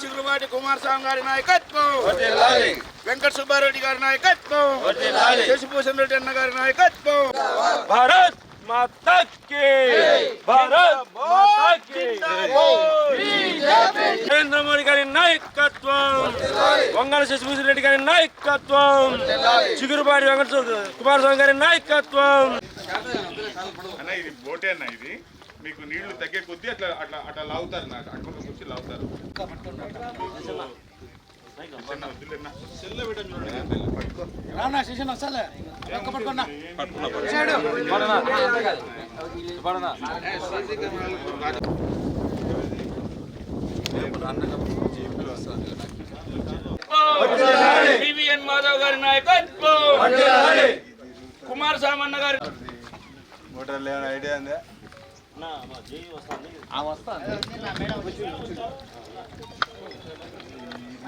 చిగురువాటి కుమారస్వామి గారి నాయకత్వం. వెంకట సుబ్బారెడ్డి గారి నాయకత్వం. శశిభూషణ్ రెడ్డి అన్న గారి నాయకత్వం. భారత్! माता की भारत माता की నరేంద్ర మోడీ గారి నాయకత్వం వంగల శశిభూషణ్ రెడ్డి గారి నాయకత్వం చిగురుపాటి వెంకట కుమారస్వామి గారి నాయకత్వం అన్న ఇది బోటే అన్న ఇది మీకు నీళ్లు తగ్గే కొద్దీ అట్లా అట్లా అట్లా లాగుతారు నాకు అక్కడ కూర్చి లాగుతారు చిన్న వద్దులే అన్న. పట్టుకో. టివిఎన్ మాధవ్ గారి నాయకత్వం. కుమారస్వామి అన్న గారి మోటార్లు ఏమైనా ఐడియా ఉందా?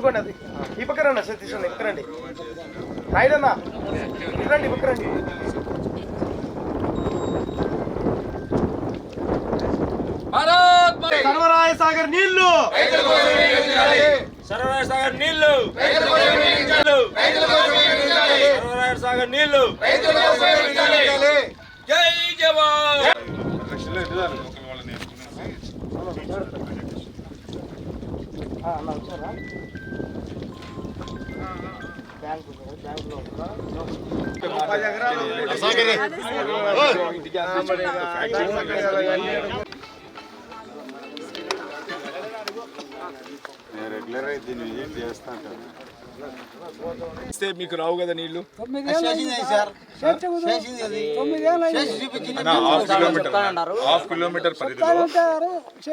ఎత్తుకోండి అది. ఈ పక్క రండి సతీష్ అన్న ఇక్కడ రండి. రాయడన్నా రండి ఈ పక్క రండి. సర్వరాయ సాగర్ నీళ్ళు. సర్వరాయ సాగర్ నీళ్ళు. సర్వరాయ సాగర్ నీళ్ళు. జై జవాన్. నేను రెగ్యులర్ అయితే దీన్ని విజిట్ చేస్తాను కదా ఇస్తే మీకు రావు కదా నీళ్ళు హాఫ్ కిలోమీటర్ హాఫ్ కిలోమీటర్ పరిధిలో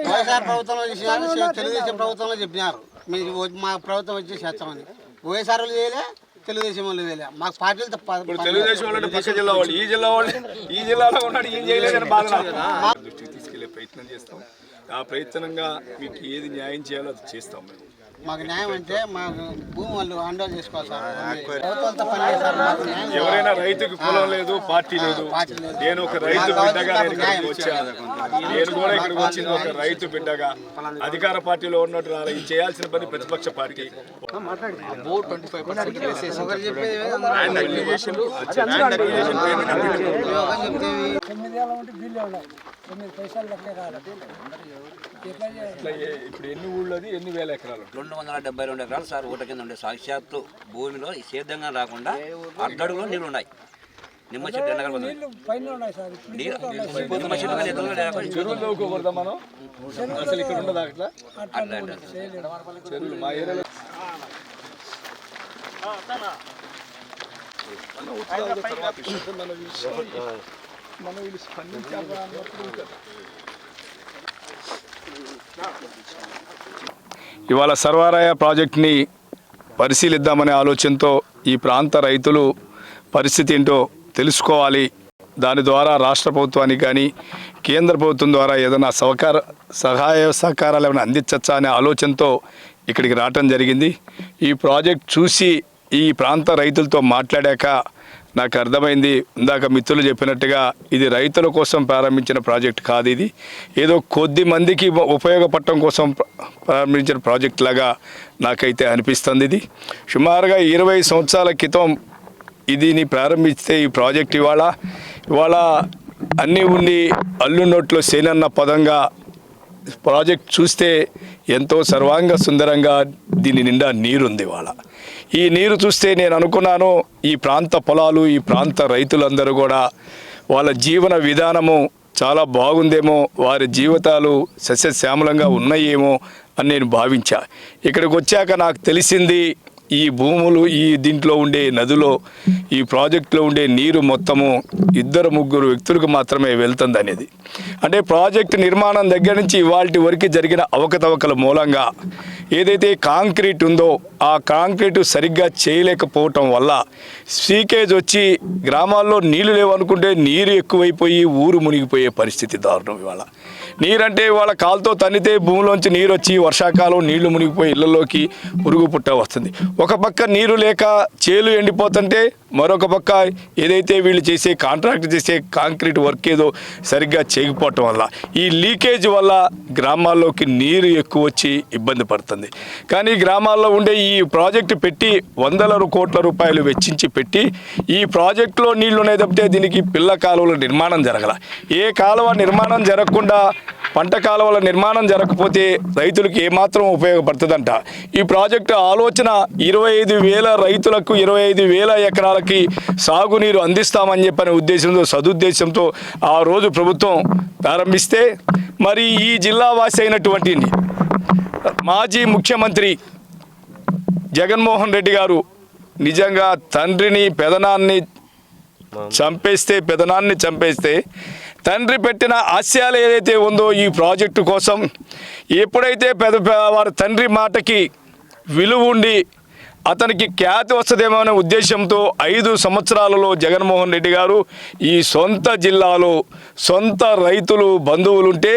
వైఎస్ఆర్ ప్రభుత్వంలో తెలుగుదేశం ప్రభుత్వంలో చెప్పినారు. మీరు మా ప్రభుత్వం వచ్చి చేస్తామని వైఎస్ఆర్ వాళ్ళు చేయలే తెలుగుదేశం వాళ్ళు చేయలే మాకు పార్టీలు తప్ప ఇప్పుడు తెలుగుదేశం వాళ్ళు పక్క జిల్లా వాళ్ళు ఈ జిల్లా వాళ్ళు ఈ జిల్లాలో ఉన్నాడు ఏం చేయలేదని బాధ. దృష్టికి తీసుకెళ్ళే ప్రయత్నం చేస్తాం. ఆ ప్రయత్నంగా మీకు ఏది న్యాయం చేయాలో అది చేస్తాం మేము. మాకు న్యాయం అంటే మాకు భూమి వాళ్ళు అండోలు చేసుకోవాలి సార్. ఎవరైనా రైతుకి కులం లేదు పార్టీ లేదు. నేను ఒక రైతు బిడ్డగా నేను ఇక్కడికి వచ్చాను. నేను కూడా ఇక్కడికి వచ్చింది ఒక రైతు బిడ్డగా. అధికార పార్టీలో ఉన్నట్టు రాలే. ఇది చేయాల్సిన పని ప్రతిపక్ష పార్టీ. చెప్తేవి ఇట్లా ఏ- ఇప్పుడు ఎన్ని ఊళ్ళోది ఎన్ని వేల ఎకరాలు? రెండు వందల డెబ్బై రెండు ఎకరాలు సార్ ఊట కింద ఉండే. సాక్షాత్తు భూమిలో ఈ సేద్యంగా రాకుండా అర్ధడుగులో నీళ్ళు ఉన్నాయి నిమ్మ చెట్టు ఎండగలు ఉంది. నీళ్ళు- నిమ్మ చెట్టు కానీ ఎదురుగా లేకుండా చెరువులు తవ్వుకోకూడదా మనం? అసలు ఇక్కడ ఉండదు అట్లా? అట్లా అట్లా. చెరువులు మా ఏరియాలో మన ఉత్తరాలు తర్వాత ఇష్టం మన విషయం మనం వీళ్ళు స్పందించారా అన్నప్పుడు ఇవాళ సర్వారాయ ప్రాజెక్ట్ని పరిశీలిద్దామనే ఆలోచనతో ఈ ప్రాంత రైతులు పరిస్థితి ఏంటో తెలుసుకోవాలి. దాని ద్వారా రాష్ట్ర ప్రభుత్వానికి కానీ కేంద్ర ప్రభుత్వం ద్వారా ఏదైనా సహకార సహాయ సహకారాలు ఏమైనా అందించచ్చా అనే ఆలోచనతో ఇక్కడికి రావటం జరిగింది. ఈ ప్రాజెక్ట్ చూసి ఈ ప్రాంత రైతులతో మాట్లాడాక నాకు అర్థమైంది ఇందాక మిత్రులు చెప్పినట్టుగా ఇది రైతుల కోసం ప్రారంభించిన ప్రాజెక్ట్ కాదు ఇది. ఏదో కొద్ది మందికి ఉపయోగపడటం కోసం ప్రారంభించిన ప్రాజెక్ట్ లాగా నాకైతే అనిపిస్తుంది ఇది. సుమారుగా ఇరవై సంవత్సరాల క్రితం ఇదిని ప్రారంభిస్తే ఈ ప్రాజెక్ట్ ఇవాళ ఇవాళ అన్నీ ఉండి అల్లు నోట్లో సేనన్న పదంగా ప్రాజెక్ట్ చూస్తే ఎంతో సర్వాంగ సుందరంగా దీని నిండా నీరుంది వాళ్ళ ఈ నీరు చూస్తే నేను అనుకున్నాను ఈ ప్రాంత పొలాలు ఈ ప్రాంత రైతులందరూ కూడా వాళ్ళ జీవన విధానము చాలా బాగుందేమో వారి జీవితాలు సస్యశ్యామలంగా ఉన్నాయేమో అని నేను భావించా. ఇక్కడికి వచ్చాక నాకు తెలిసింది ఈ భూములు ఈ దీంట్లో ఉండే నదిలో ఈ ప్రాజెక్టులో ఉండే నీరు మొత్తము ఇద్దరు ముగ్గురు వ్యక్తులకు మాత్రమే వెళ్తుంది అనేది అంటే ప్రాజెక్టు నిర్మాణం దగ్గర నుంచి ఇవాళ వరకు జరిగిన అవకతవకల మూలంగా ఏదైతే కాంక్రీట్ ఉందో ఆ కాంక్రీట్ సరిగ్గా చేయలేకపోవటం వల్ల సీకేజ్ వచ్చి గ్రామాల్లో నీళ్ళు లేవనుకుంటే నీరు ఎక్కువైపోయి ఊరు మునిగిపోయే పరిస్థితి దారుణం ఇవాళ. నీరంటే ఇవాళ కాలుతో తన్నితే భూమిలోంచి నీరు వచ్చి వర్షాకాలం నీళ్ళు మునిగిపోయి ఇళ్ళలోకి పురుగు పుట్ట వస్తుంది. ఒక పక్క నీరు లేక చేలు ఎండిపోతుంటే మరొక పక్క ఏదైతే వీళ్ళు చేసే కాంట్రాక్ట్ చేసే కాంక్రీట్ వర్క్ ఏదో సరిగ్గా చేయకపోవటం వల్ల ఈ లీకేజ్ వల్ల గ్రామాల్లోకి నీరు ఎక్కువ వచ్చి ఇబ్బంది పడుతుంది. కానీ గ్రామాల్లో ఉండే ఈ ప్రాజెక్టు పెట్టి వందల కోట్ల రూపాయలు వెచ్చించి పెట్టి ఈ ప్రాజెక్టులో నీళ్ళు ఉన్నాయి తప్పితే దీనికి పిల్ల కాలువల నిర్మాణం జరగల. ఏ కాలువ నిర్మాణం జరగకుండా పంట కాలువల నిర్మాణం జరగకపోతే రైతులకు ఏమాత్రం ఉపయోగపడుతుందంట. ఈ ప్రాజెక్టు ఆలోచన ఇరవై ఐదు వేల రైతులకు ఇరవై ఐదు వేల ఎకరాలకి సాగునీరు అందిస్తామని చెప్పిన ఉద్దేశంతో సదుద్దేశంతో ఆ రోజు ప్రభుత్వం ప్రారంభిస్తే మరి ఈ జిల్లా వాసి అయినటువంటి మాజీ ముఖ్యమంత్రి జగన్మోహన్ రెడ్డి గారు నిజంగా తండ్రిని పెదనాన్ని చంపేస్తే పెదనాన్ని చంపేస్తే తండ్రి పెట్టిన ఆశయాలు ఏదైతే ఉందో ఈ ప్రాజెక్టు కోసం ఎప్పుడైతే పెద్ద వారి తండ్రి మాటకి విలువ ఉండి అతనికి ఖ్యాతి వస్తుందేమో అనే ఉద్దేశంతో ఐదు సంవత్సరాలలో జగన్మోహన్ రెడ్డి గారు ఈ సొంత జిల్లాలో సొంత రైతులు బంధువులుంటే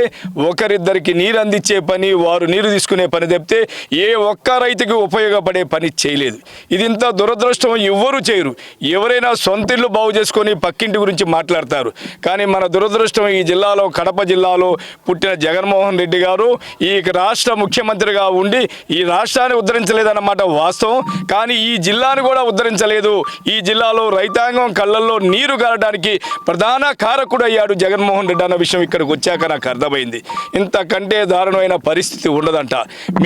ఒకరిద్దరికి నీరు అందించే పని వారు నీరు తీసుకునే పని తప్పితే ఏ ఒక్క రైతుకి ఉపయోగపడే పని చేయలేదు. ఇది ఇంత దురదృష్టం ఎవ్వరూ చేయరు. ఎవరైనా సొంత ఇల్లు బాగు చేసుకొని పక్కింటి గురించి మాట్లాడతారు. కానీ మన దురదృష్టం ఈ జిల్లాలో కడప జిల్లాలో పుట్టిన జగన్మోహన్ రెడ్డి గారు ఈ రాష్ట్ర ముఖ్యమంత్రిగా ఉండి ఈ రాష్ట్రాన్ని ఉద్ధరించలేదన్నమాట వాస్తవం. కానీ ఈ జిల్లాను కూడా ఉద్ధరించలేదు. ఈ జిల్లాలో రైతాంగం కళ్ళల్లో నీరు గారడానికి ప్రధాన కారకుడు అయ్యాడు జగన్మోహన్ రెడ్డి అన్న విషయం ఇక్కడికి వచ్చాక నాకు అర్థమైంది. ఇంతకంటే దారుణమైన పరిస్థితి ఉండదంట.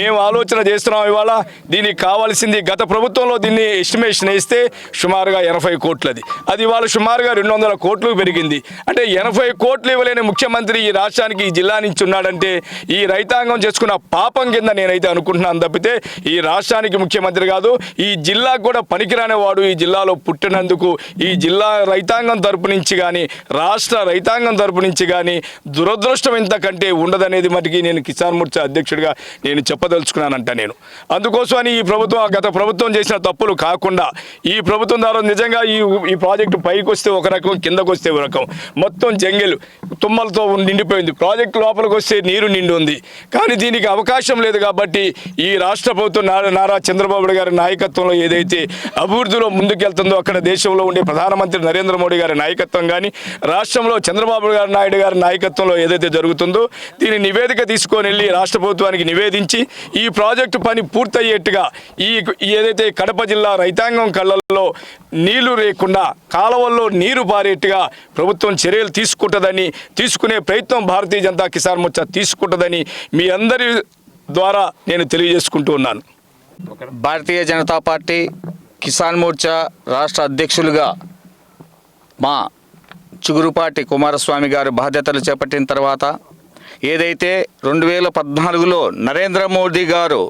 మేము ఆలోచన చేస్తున్నాం ఇవాళ. దీనికి కావాల్సింది గత ప్రభుత్వంలో దీన్ని ఎస్టిమేషన్ వేస్తే సుమారుగా ఎనభై కోట్లది. అది ఇవాళ సుమారుగా రెండు వందల కోట్లు పెరిగింది. అంటే ఎనభై కోట్లు ఇవ్వలేని ముఖ్యమంత్రి ఈ రాష్ట్రానికి ఈ జిల్లా నుంచి ఉన్నాడంటే ఈ రైతాంగం చేసుకున్న పాపం కింద నేనైతే అనుకుంటున్నాను తప్పితే ఈ రాష్ట్రానికి ముఖ్యమంత్రి కాదు ఈ జిల్లాకు కూడా పనికిరానివాడు ఈ జిల్లాలో పుట్టినందుకు ఈ జిల్లా రైతాంగం తరపు నుంచి కానీ రాష్ట్ర రైతాంగం తరపు నుంచి కానీ దురదృష్టం ఇంతకంటే ఉండదనేది మటుకి నేను కిసాన్ మోర్చా అధ్యక్షుడిగా నేను చెప్పదలుచుకున్నానంట నేను. అందుకోసమని ఈ ప్రభుత్వం గత ప్రభుత్వం చేసిన తప్పులు కాకుండా ఈ ప్రభుత్వం ద్వారా నిజంగా ఈ ఈ ప్రాజెక్టు పైకి వస్తే ఒక రకం కిందకు వస్తే ఒక రకం. మొత్తం జంగెలు తుమ్మలతో నిండిపోయింది. ప్రాజెక్టు లోపలికి వస్తే నీరు నిండి ఉంది కానీ దీనికి అవకాశం లేదు కాబట్టి ఈ రాష్ట్ర ప్రభుత్వం నారా నారా చంద్రబాబు గారి నాయకు నాయకత్వంలో ఏదైతే అభివృద్ధిలో ముందుకెళ్తుందో అక్కడ దేశంలో ఉండే ప్రధానమంత్రి నరేంద్ర మోడీ గారి నాయకత్వం కానీ రాష్ట్రంలో చంద్రబాబు గారు నాయుడు గారి నాయకత్వంలో ఏదైతే జరుగుతుందో దీని నివేదిక తీసుకొని వెళ్ళి రాష్ట్ర ప్రభుత్వానికి నివేదించి ఈ ప్రాజెక్టు పని పూర్తయ్యేట్టుగా ఈ ఈ ఏదైతే కడప జిల్లా రైతాంగం కళ్ళల్లో నీళ్ళు లేకుండా కాలువల్లో నీరు పారేట్టుగా ప్రభుత్వం చర్యలు తీసుకుంటుందని తీసుకునే ప్రయత్నం భారతీయ జనతా కిసాన్ మోర్చా తీసుకుంటుందని మీ అందరి ద్వారా నేను తెలియజేసుకుంటూ ఉన్నాను. భారతీయ జనతా పార్టీ కిసాన్ మోర్చా రాష్ట్ర అధ్యక్షులుగా మా చిగురుపాటి కుమారస్వామి గారు బాధ్యతలు చేపట్టిన తర్వాత ఏదైతే రెండు వేల పద్నాలుగులో నరేంద్ర మోదీ గారు